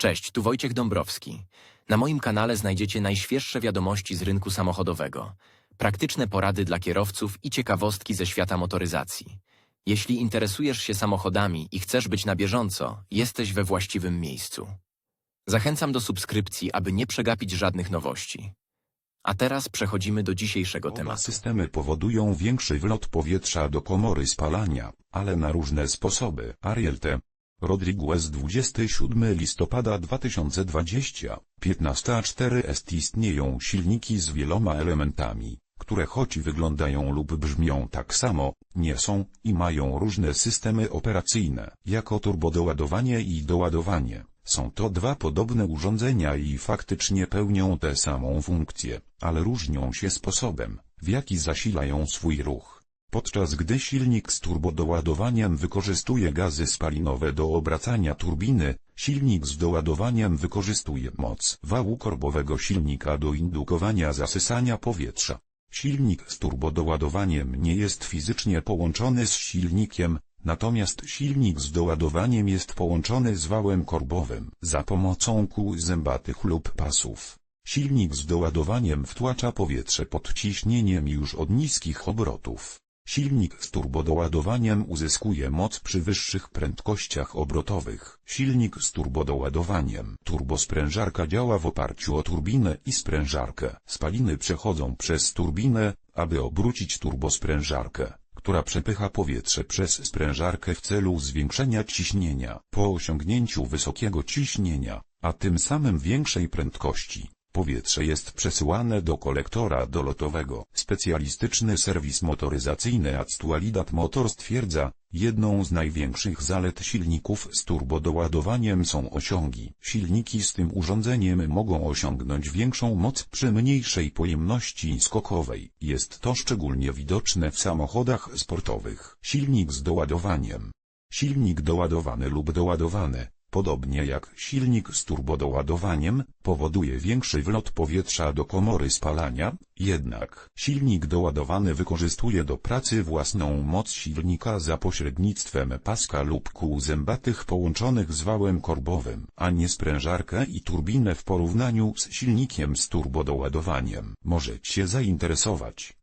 Cześć, tu Wojciech Dąbrowski. Na moim kanale znajdziecie najświeższe wiadomości z rynku samochodowego, praktyczne porady dla kierowców i ciekawostki ze świata motoryzacji. Jeśli interesujesz się samochodami i chcesz być na bieżąco, jesteś we właściwym miejscu. Zachęcam do subskrypcji, aby nie przegapić żadnych nowości. A teraz przechodzimy do dzisiejszego Oba tematu. systemy powodują większy wlot powietrza do komory spalania, ale na różne sposoby. Ariel T. Rodriguez 27 listopada 2020, 15.4 est istnieją silniki z wieloma elementami, które choć wyglądają lub brzmią tak samo, nie są i mają różne systemy operacyjne, jako turbodoładowanie i doładowanie. Są to dwa podobne urządzenia i faktycznie pełnią tę samą funkcję, ale różnią się sposobem, w jaki zasilają swój ruch. Podczas gdy silnik z turbodoładowaniem wykorzystuje gazy spalinowe do obracania turbiny, silnik z doładowaniem wykorzystuje moc wału korbowego silnika do indukowania zasysania powietrza. Silnik z turbodoładowaniem nie jest fizycznie połączony z silnikiem, natomiast silnik z doładowaniem jest połączony z wałem korbowym za pomocą kół zębatych lub pasów. Silnik z doładowaniem wtłacza powietrze pod ciśnieniem już od niskich obrotów. Silnik z turbodoładowaniem uzyskuje moc przy wyższych prędkościach obrotowych. Silnik z turbodoładowaniem. Turbosprężarka działa w oparciu o turbinę i sprężarkę. Spaliny przechodzą przez turbinę, aby obrócić turbosprężarkę, która przepycha powietrze przez sprężarkę w celu zwiększenia ciśnienia. Po osiągnięciu wysokiego ciśnienia, a tym samym większej prędkości, Powietrze jest przesyłane do kolektora dolotowego. Specjalistyczny serwis motoryzacyjny Actualidad Motor stwierdza, jedną z największych zalet silników z turbodoładowaniem są osiągi. Silniki z tym urządzeniem mogą osiągnąć większą moc przy mniejszej pojemności skokowej. Jest to szczególnie widoczne w samochodach sportowych. Silnik z doładowaniem. Silnik doładowany lub doładowany, podobnie jak silnik z turbodoładowaniem, powoduje większy wlot powietrza do komory spalania, jednak silnik doładowany wykorzystuje do pracy własną moc silnika za pośrednictwem paska lub kół zębatych połączonych z wałem korbowym, a nie sprężarkę i turbinę w porównaniu z silnikiem z turbodoładowaniem. Może Cię zainteresować.